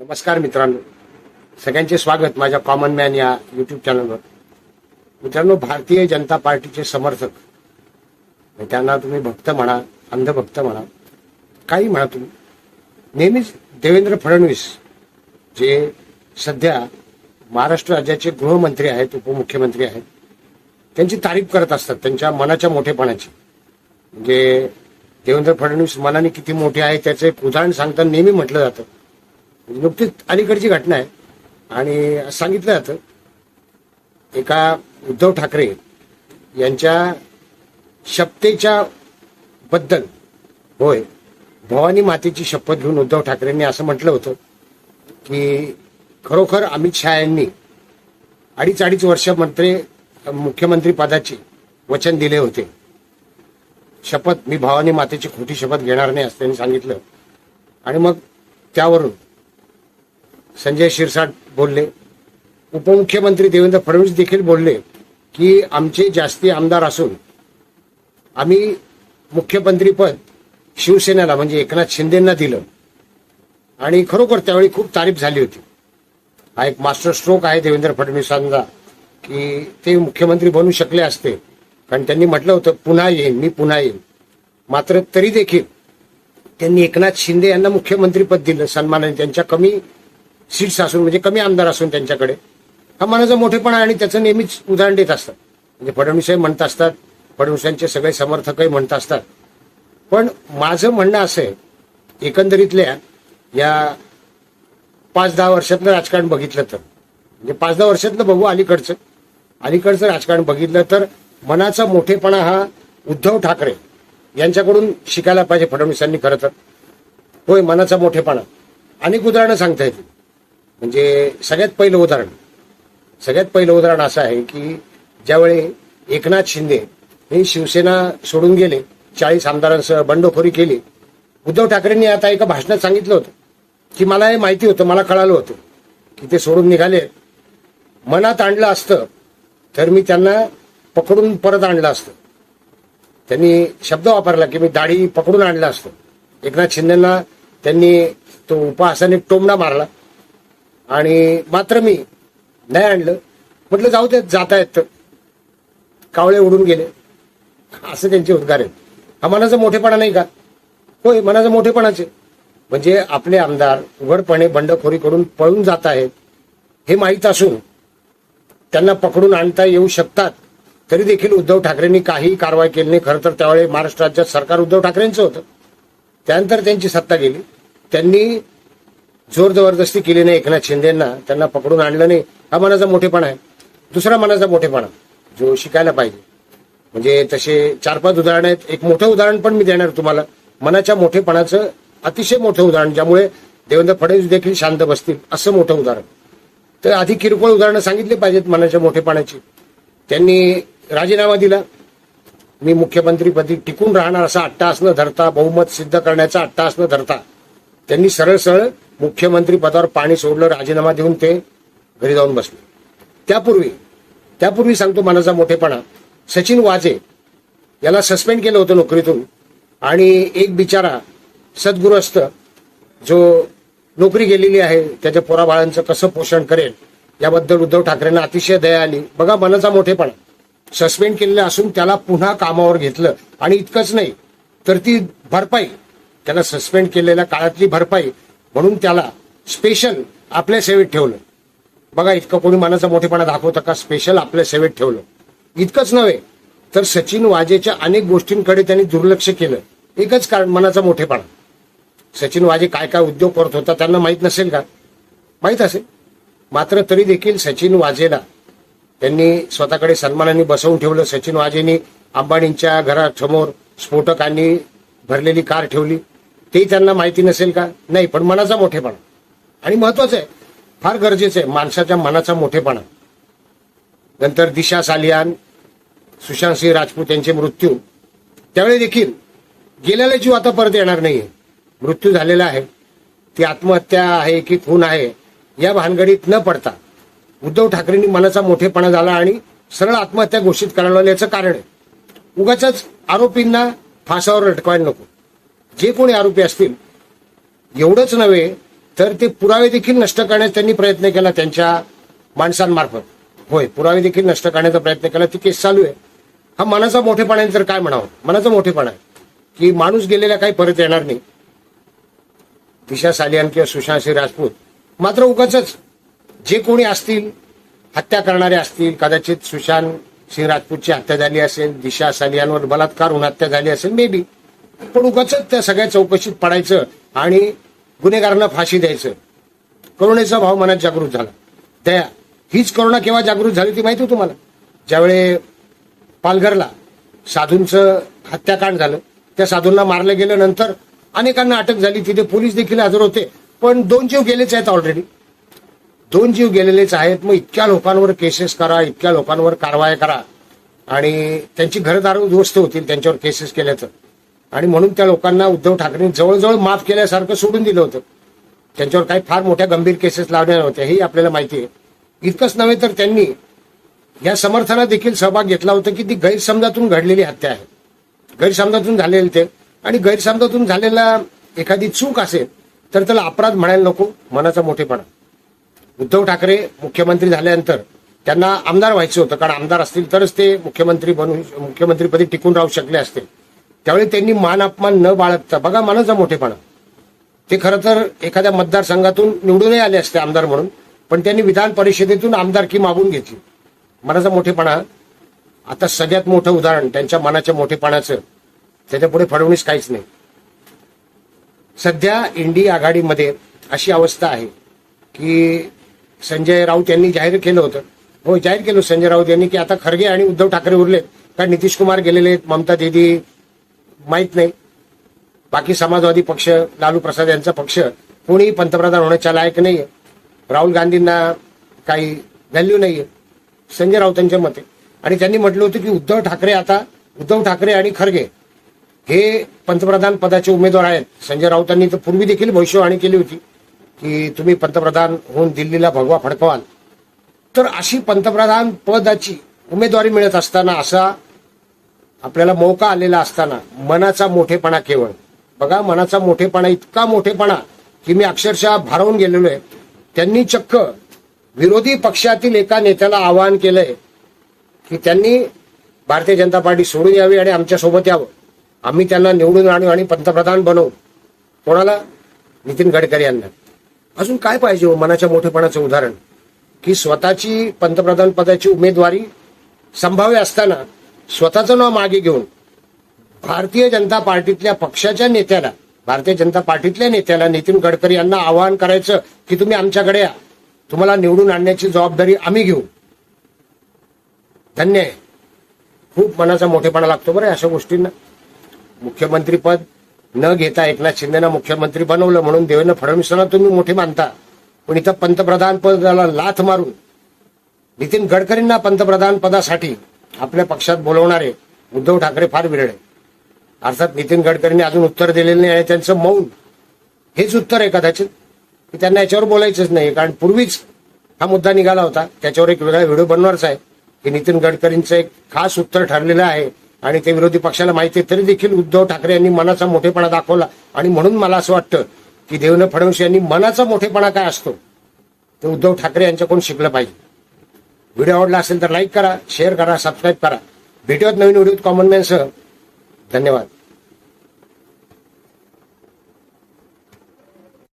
नमस्कार मित्रांनो. सगळ्यांचे स्वागत माझ्या कॉमन मॅन या युट्यूब चॅनलवर मित्रांनो भारतीय जनता पार्टीचे समर्थक. त्यांना तुम्ही भक्त म्हणा अंधभक्त म्हणा काही म्हणा तुम्ही. नेहमीच देवेंद्र फडणवीस जे सध्या महाराष्ट्र राज्याचे गृहमंत्री आहेत उपमुख्यमंत्री आहेत त्यांची तारीफ करत असतात त्यांच्या मनाच्या मोठेपणाची. म्हणजे देवेंद्र फडणवीस मनाने किती मोठे आहे त्याचं एक उदाहरण सांगताना नेहमी म्हटलं जातं. नुकतीच अलीकडची घटना आहे. आणि सांगितलं जातं एका उद्धव ठाकरे यांच्या शपथेच्या बद्दल होय भवानी मातेची शपथ घेऊन उद्धव ठाकरेंनी असं म्हटलं होतं की खरोखर अमित शहा यांनी अडीच अडीच वर्ष मंत्री मुख्यमंत्री पदाचे वचन दिले होते. शपथ मी भवानी मातेची खोटी शपथ घेणार नाही असं त्यांनी सांगितलं. आणि मग त्यावरून संजय शिरसाट बोलले. उपमुख्यमंत्री देवेंद्र फडणवीस देखील बोलले की आमचे जास्ती आमदार असून आम्ही मुख्यमंत्रीपद शिवसेनेला म्हणजे एकनाथ शिंदेना दिलं. आणि खरोखर त्यावेळी खूप तारीफ झाली होती. हा एक मास्टर स्ट्रोक आहे देवेंद्र फडणवीसांचा की ते मुख्यमंत्री बनू शकले असते. कारण त्यांनी म्हटलं होतं पुन्हा येईन मी पुन्हा येईन. मात्र तरी देखील त्यांनी एकनाथ शिंदे यांना मुख्यमंत्रीपद दिलं सन्मानाने त्यांच्या कमी सीट्स असून म्हणजे कमी आमदार असून त्यांच्याकडे. हा मनाचा मोठेपणा आणि त्याचं नेहमीच उदाहरण देत असतात. म्हणजे फडणवीसही म्हणत असतात फडणवीसांचे सगळे समर्थकही म्हणत असतात. पण माझं म्हणणं असं आहे एकंदरीतल्या या पाच दहा वर्षातलं राजकारण बघितलं तर म्हणजे पाच दहा वर्षातलं बघू अलीकडचं. अलीकडचं राजकारण बघितलं तर मनाचा मोठेपणा हा उद्धव ठाकरे यांच्याकडून शिकायला पाहिजे फडणवीसांनी खरं तर. होय मनाचा मोठेपणा. अनेक उदाहरणं सांगता येतील. म्हणजे सगळ्यात पहिलं उदाहरण. सगळ्यात पहिलं उदाहरण असं आहे की ज्यावेळी एकनाथ शिंदे हे शिवसेना सोडून गेले चाळीस आमदारांसह बंडखोरी केली उद्धव ठाकरेंनी आता एका भाषणात सांगितलं होतं की मला हे माहिती होतं मला कळालं होतं की ते सोडून निघाले. मनात आणलं असतं तर मी त्यांना पकडून परत आणलं असतं. त्यांनी शब्द वापरला की मी दाढी पकडून आणलं असतं. एकनाथ शिंदेना त्यांनी तो उपहासाने टोमणा मारला. आणि मात्र मी नाही आणलं. म्हटलं जाऊ देत जातायत. येत कावळे उडून गेले. असं त्यांचे उद्गार आहेत. हा मनाचा मोठेपणा नाही का? होय मनाचा मोठेपणाचे म्हणजे आपले आमदार उघडपणे बंडखोरी करून पळून जात आहेत हे माहीत असून त्यांना पकडून आणता येऊ शकतात. तरी देखील उद्धव ठाकरेंनी काही कारवाई केली नाही. खरं तर त्यावेळी महाराष्ट्र राज्यात सरकार उद्धव ठाकरेंचं होतं. त्यानंतर त्यांची सत्ता गेली. त्यांनी जोर जबरदस्ती केली नाही एकनाथ शिंदेना. त्यांना पकडून आणलं नाही. हा मनाचा मोठेपणा आहे. दुसरा मनाचा मोठेपणा जो शिकायला पाहिजे. म्हणजे तसे चार पाच उदाहरण आहेत. एक मोठं उदाहरण पण मी देणार तुम्हाला. मनाच्या मोठेपणाचं अतिशय मोठं उदाहरण ज्यामुळे देवेंद्र फडणवीस देखील शांत बसतील असं मोठं उदाहरण. तर आधी किरकोळ उदाहरणं सांगितली पाहिजेत मनाच्या मोठेपणाची. त्यांनी राजीनामा दिला. मी मुख्यमंत्रीपदी टिकून राहणार असा अट्टा असणं धरता बहुमत सिद्ध करण्याचा अट्टा असणं धरता. त्यांनी सरळ सरळ मुख्यमंत्री पदावर पाणी सोडलं राजीनामा देऊन ते घरी जाऊन बसले. त्यापूर्वी त्यापूर्वी सांगतो मनाचा मोठेपणा सचिन वाजे याला सस्पेंड केलं होतं नोकरीतून आणि एक बिचारा सद्गुरुस्त जो नोकरी गेलेली आहे त्याच्या पोराबाळांचं कसं पोषण करेल याबद्दल उद्धव ठाकरेंना अतिशय दया आली. बघा मनाचा मोठेपणा. सस्पेंड केलेलं असून त्याला पुन्हा कामावर घेतलं. आणि इतकंच नाही तर ती भरपाई त्याला सस्पेंड केलेल्या काळातली भरपाई म्हणून त्याला स्पेशल आपल्या सेवेत ठेवलं. बघा इतकं कोणी मनाचा मोठेपणा दाखवतं का? स्पेशल आपल्या सेवेत ठेवलं. इतकंच नव्हे तर सचिन वाजेच्या अनेक गोष्टींकडे त्यांनी दुर्लक्ष केलं. एकच कारण मनाचा मोठेपणा. सचिन वाजे काय काय उद्योग करत होता त्यांना माहीत नसेल का? माहीत असेल. मात्र तरी देखील सचिन वाजेला त्यांनी स्वतःकडे सन्मानाने बसवून ठेवलं. सचिन वाजेनी अंबानींच्या घरासमोर स्फोटकांनी भरलेली कार ठेवली. तेही त्यांना माहिती नसेल का? नाही पण मनाचा मोठेपणा. आणि महत्वाचं आहे फार गरजेचं आहे माणसाच्या मनाचा मोठेपणा. नंतर दिशा सालियान सुशांत सिंह राजपूत यांचे मृत्यू. त्यावेळी देखील गेलेला जीव आता परत येणार नाहीये. मृत्यू झालेला आहे. ती आत्महत्या आहे की खून आहे या भानगडीत न पडता उद्धव ठाकरेंनी मनाचा मोठेपणा झाला आणि सरळ आत्महत्या घोषित करायला याचं कारण आहे. उगाच आरोपींना फासावर लटकवायला नको. जे कोणी आरोपी असतील एवढंच नव्हे तर ते पुरावे देखील नष्ट करण्याचा त्यांनी प्रयत्न केला त्यांच्या माणसांमार्फत. होय पुरावे देखील नष्ट करण्याचा प्रयत्न केला. ती केस चालू आहे. हा मनाचा मोठेपणा आहे तर काय म्हणावं? मनाचा मोठेपणा आहे. की माणूस गेलेला काही परत येणार नाही. दिशा सालियान किंवा सुशांत सिंह राजपूत मात्र उगाच जे कोणी असतील हत्या करणारे असतील कदाचित सुशांत सिंह राजपूतची हत्या झाली असेल दिशा सालियानवर बलात्कार होऊन हत्या झाली असेल मे बी पण उगाच त्या सगळ्या चौकशीत पडायचं आणि गुन्हेगारांना फाशी द्यायचं. करुणेचा भाव मनात जागृत झाला. दया हीच करुणा केव्हा जागृत झाली ती माहिती तुम्हाला? ज्यावेळे पालघरला साधूंचं हत्याकांड झालं त्या साधूंना मारलं गेलं नंतर अनेकांना अटक झाली तिथे पोलीस देखील हजर होते. पण दोन जीव गेलेच आहेत ऑलरेडी दोन जीव गेलेलेच आहेत. मग इतक्या लोकांवर केसेस करा इतक्या लोकांवर कारवाया करा. आणि त्यांची घरदार उद्ध्वस्त होतील त्यांच्यावर केसेस केल्याचं. आणि म्हणून त्या लोकांना उद्धव ठाकरेंनी जवळजवळ माफ केल्यासारखं सोडून दिलं होतं. त्यांच्यावर काही फार मोठ्या गंभीर केसेस लावल्या नव्हत्या हेही आपल्याला माहिती आहे. इतकंच नव्हे तर त्यांनी या समर्थनात देखील सहभाग घेतला होता की ती गैरसमजातून घडलेली हत्या आहे. गैरसमजातून झालेले ते. आणि गैरसमजातून झालेला एखादी चूक असेल तर त्याला अपराध म्हणायला नको मनाचा मोठेपणा. उद्धव ठाकरे मुख्यमंत्री झाल्यानंतर त्यांना आमदार व्हायचं होतं कारण आमदार असतील तरच ते मुख्यमंत्री बनू मुख्यमंत्रीपदी टिकून राहू शकले असते. त्यावेळी त्यांनी मान अपमान न बाळगता बघा मनाचा मोठेपणा. ते खरं तर एखाद्या मतदारसंघातून निवडूनही आले असते आमदार म्हणून पण त्यांनी विधान परिषदेतून आमदारकी मागून घेतली. मनाचा मोठेपणा आता सगळ्यात मोठं उदाहरण त्यांच्या मनाच्या मोठेपणाचं. त्याच्या पुढे काहीच नाही. सध्या इंडी आघाडीमध्ये अशी अवस्था आहे की संजय राऊत यांनी जाहीर केलं होतं. हो जाहीर केलं संजय राऊत यांनी की आता खरगे आणि उद्धव ठाकरे उरलेत. कारण नितीश कुमार गेलेले आहेत ममता दिदी माहीत नाही. बाकी समाजवादी पक्ष लालू प्रसाद यांचा पक्ष कोणीही पंतप्रधान होण्याच्या लायक नाही आहे राहुल गांधींना काही व्हॅल्यू आहे संजय राऊतांच्या मते. आणि त्यांनी म्हटलं होतं की उद्धव ठाकरे आता उद्धव ठाकरे आणि खरगे हे पंतप्रधान पदाचे उमेदवार आहेत. संजय राऊतांनी तर पूर्वी देखील भविष्यवाणी केली होती की तुम्ही पंतप्रधान होऊन दिल्लीला भगवा फडकवाल. तर अशी पंतप्रधान पदाची उमेदवारी मिळत असताना असा आपल्याला मौका आलेला असताना मनाचा मोठेपणा केवळ. बघा मनाचा मोठेपणा इतका मोठेपणा की मी अक्षरशः भारावून गेलेलो आहे. त्यांनी चक्क विरोधी पक्षातील एका नेत्याला आवाहन केलंय की त्यांनी भारतीय जनता पार्टी सोडून यावी आणि आमच्यासोबत यावं. आम्ही त्यांना निवडून आणू आणि पंतप्रधान बनवू. कोणाला? नितीन गडकरी यांना. अजून काय पाहिजे हो मनाच्या मोठेपणाचं उदाहरण? की स्वतःची पंतप्रधान पदाची उमेदवारी संभाव्य असताना स्वतःचं नाव मागे घेऊन भारतीय जनता पार्टीतल्या पक्षाच्या नेत्याला भारतीय जनता पार्टीतल्या नेत्याला नितीन गडकरी यांना आवाहन करायचं की तुम्ही आमच्याकडे या. तुम्हाला निवडून आणण्याची जबाबदारी आम्ही घेऊ. धन्य आहे. खूप मनाचा मोठेपणा लागतो बरं अशा गोष्टींना. मुख्यमंत्रीपद न घेता एकनाथ शिंदेना मुख्यमंत्री बनवलं म्हणून देवेंद्र फडणवीसांना तुम्ही मोठे मानता. पण इथं पंतप्रधान पदाला लाथ मारून नितीन गडकरींना पंतप्रधान पदासाठी आपल्या पक्षात बोलवणारे उद्धव ठाकरे फार विरळ आहे अर्थात नितीन गडकरींनी अजून उत्तर दिलेलं नाही आणि त्यांचं मौन हेच उत्तर आहे कदाचित. की त्यांना याच्यावर बोलायचंच नाही कारण पूर्वीच हा मुद्दा निघाला होता. त्याच्यावर एक वेगळा व्हिडिओ बनवायचा आहे की नितीन गडकरींचं एक खास उत्तर ठरलेलं आहे. आणि ते विरोधी पक्षाला माहिती आहे तरी देखील उद्धव ठाकरे यांनी मनाचा मोठेपणा दाखवला. आणि म्हणून मला असं वाटतं की देवेंद्र फडणवीस यांनी मनाचा मोठेपणा काय असतो ते उद्धव ठाकरे यांच्याकडून शिकलं पाहिजे. व्हिडिओ आवडला असेल तर लाईक करा शेअर करा सबस्क्राईब करा. भेटूयात नवीन व्हिडिओत कॉमन मॅनसह धन्यवाद.